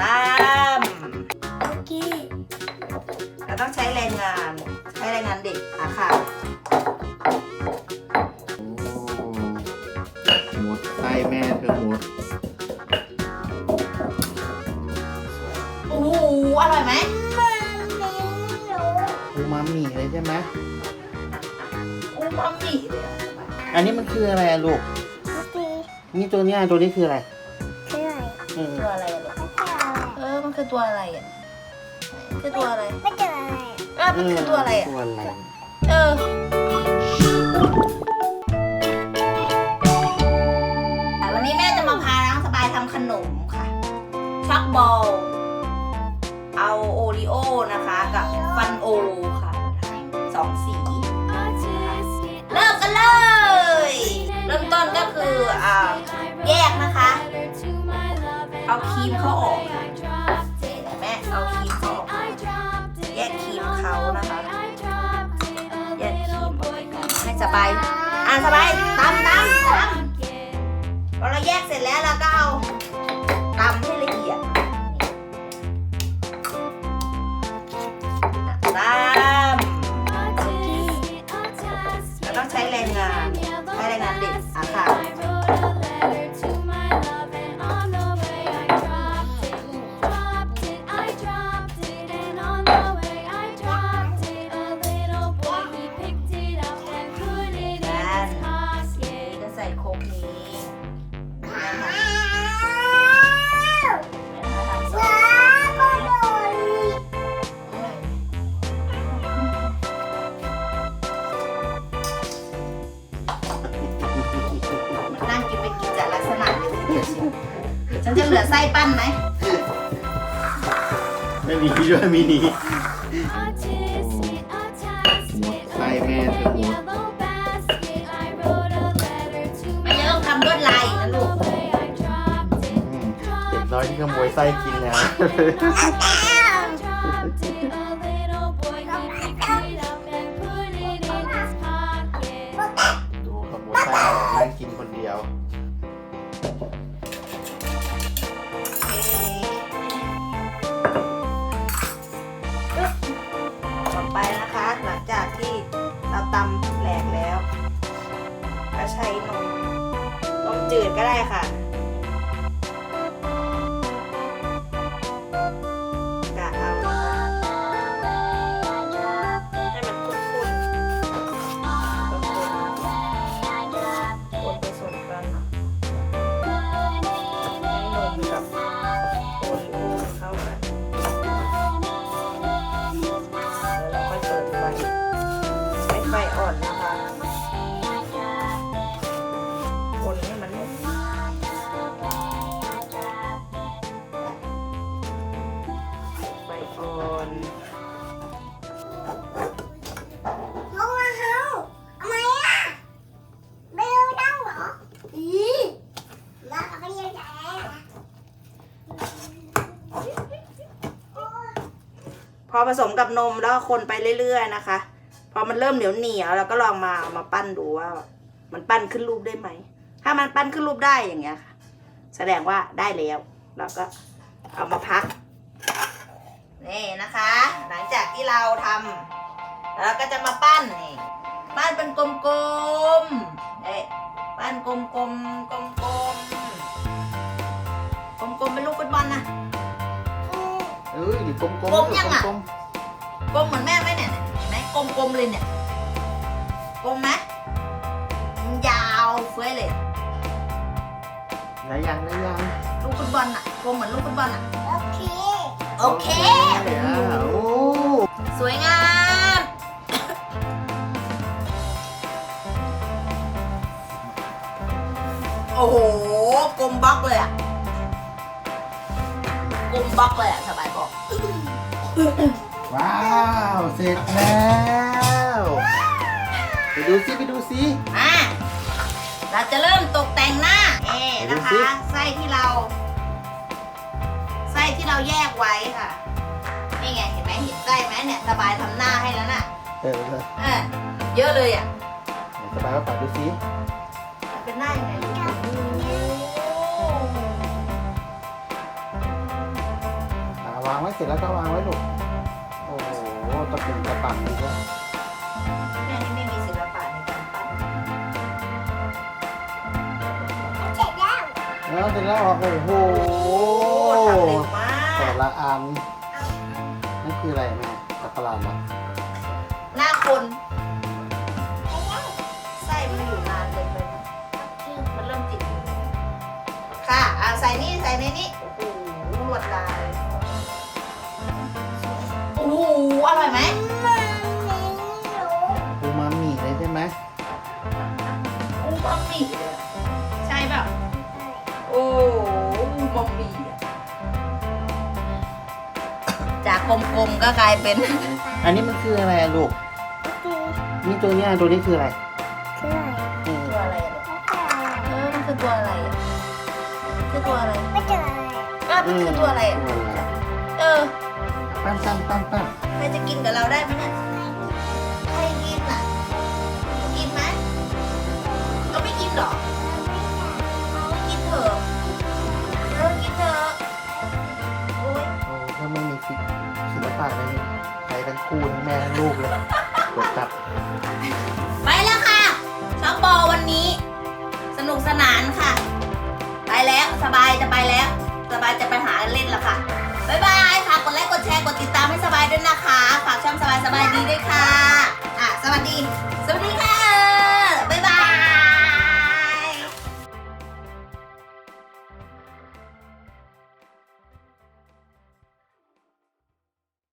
ตามโอเคเราต้องใช้แรงงาน ใช้แรงงานเด็กอะค่ะหมดไส้แม่เธอหมดโอ้โหอร่อยไหมอูมามิเลยใช่ไหมอูมามิเลยอะอันนี้มันคืออะไรอะลูกโอเคนี่ตัวเนี้ยตัวนี้คืออะไร คืออะไรอืมตัวอะไร คือตัวอะไรอะคือตัวอะไรไม่เจออะไรเออมันคือตัวอะไรอะตัวอะไรเออวันนี้แม่จะมาพาน้องสบายทำขนมค่ะช็อกบอลเอาโอริโอนะคะ กับฟันโอค่ะสองสีเริ่มกันเลย เริ่มต้นก็คืออ่าแยกนะคะ เอาครีมเขาออกค่ะ ก่อนให้สบายอ่าสบายตำตำตำพอเราแยกเสร็จแล้วเราก็เอาตำ ฉันจะเหลือไส้ปั้นไหมไม่มีด้วยมินิหมดไส้แม่เธอหมดไม่จะต้องทำลวดลายอีกนะลูกอืมเด็กน้อยที่ขโมยไส้กินแล้ ก็ได้ค่ะกะเอานะคะให้มันข้นๆคนๆผสมกันให้นมกับ อผสมกับนมแล้วคนไปเรื่อยๆนะคะ พอมันเริ่มเหนียวเหนียวเราก็ลองมามาปั้นดูว่า มันปั้นขึ้นรูปได้ไหม ถ้ามันปั้นขึ้นรูปได้อย่างเงี้ยค่ะ แสดงว่าได้แล้วเราก็เอามาพักนี่นะคะ หลังจากที่เราทำแล้วเราก็จะมาปั้นนี่ปั้นเป็นกลมๆเอ๊ะปั้นกลมๆกลมๆกลมๆเป็นลูกฟุตบอลนะ ดิกลมๆกลมยังอะ กลมกลมเหมือนแม่ไหมเนี่ยเห็นไหมกลมๆเลยเนี่ยกลมไหมมันยาวเฟ้ยเลย ๆได้ยังได้ยังลูกฟุตบอลอะกลมเหมือนลูกฟุตบอลอะโอเคโอเค อะโอ้สวยงาม โอ้โห กลมบล็อกเลยอะ กลมบล็อกเลยอะสบายบอก ว้าว เสร็จแล้ว ไปดูซิไปดูซิ อะเราจะเริ่มตกแต่งหน้าเอ๊นะดูสิ คะไส้ที่เราไส้ที่เราแยกไว้ค่ะ นี่ไงเห็นไหมเห็นไส้ไหมเนี่ยสบายทำหน้าให้แล้วน่ะเออเออเออเยอะเลยอะไหนสบายว่าปัดดูซิเป็นหน้ายังไงลูก เสร็จแล้วก็วางไว้ลูก โอ้โหตะปุ่มตะปั่นเลยด้วยแม่นี่ไม่มีศิลปะในการปั้นเสร็จแล้ว แล้วเสร็จแล้วโอ้โหโอ้ทำเร็วมากแต่ละอันนั่นคืออะไรแม่สักประหลาดเหรอหน้าคนไปแล้วไส้มันอยู่นานเกินไปนะมันเริ่มติดค่ะอ่าใส่นี่ใส่ในนี้โอ้โหลวดลาย อร่อยไหมมันไม่รู้อูมามิเลยใช่ไหมอูมามิอะใช่แบบ โอ้อูมามิอะจากกลมๆก็กลายเป็น อันนี้มันคืออะไรอะลูกคือนี่ตัวเนี้ยตัวนี้คืออะไรคืออะไรเออตัวอะไรอะลูกแล้วก็อะไรเออมันคือตัวอะไรอะคือตัวอะไร ไม่เจออะไร อะมันคือตัวอะไรอะ ตัวอะไรเออ ปั้นปั้นปั้นปั้นใครจะกินกับเราได้ไหมเนี่ยใครกินอะกินไหมเราไม่กินหรอเอาไม่กินเถอะเลิกกินเถอะโอ้ยโอ้ถ้าไม่มีศิศิลปะเลยนี่ไปทั้งคู่ทั้งแม่ทั้งลูกเลยกดตัดไปแล้วค่ะช็อกบอลวันนี้ สนุกสนานค่ะ ไปแล้วสบายจะไปแล้ว สบายจะไปหาเล่นแล้วค่ะ ด้วยนะคะ ฝากช่องสบายสบายดีด้วยค่ะ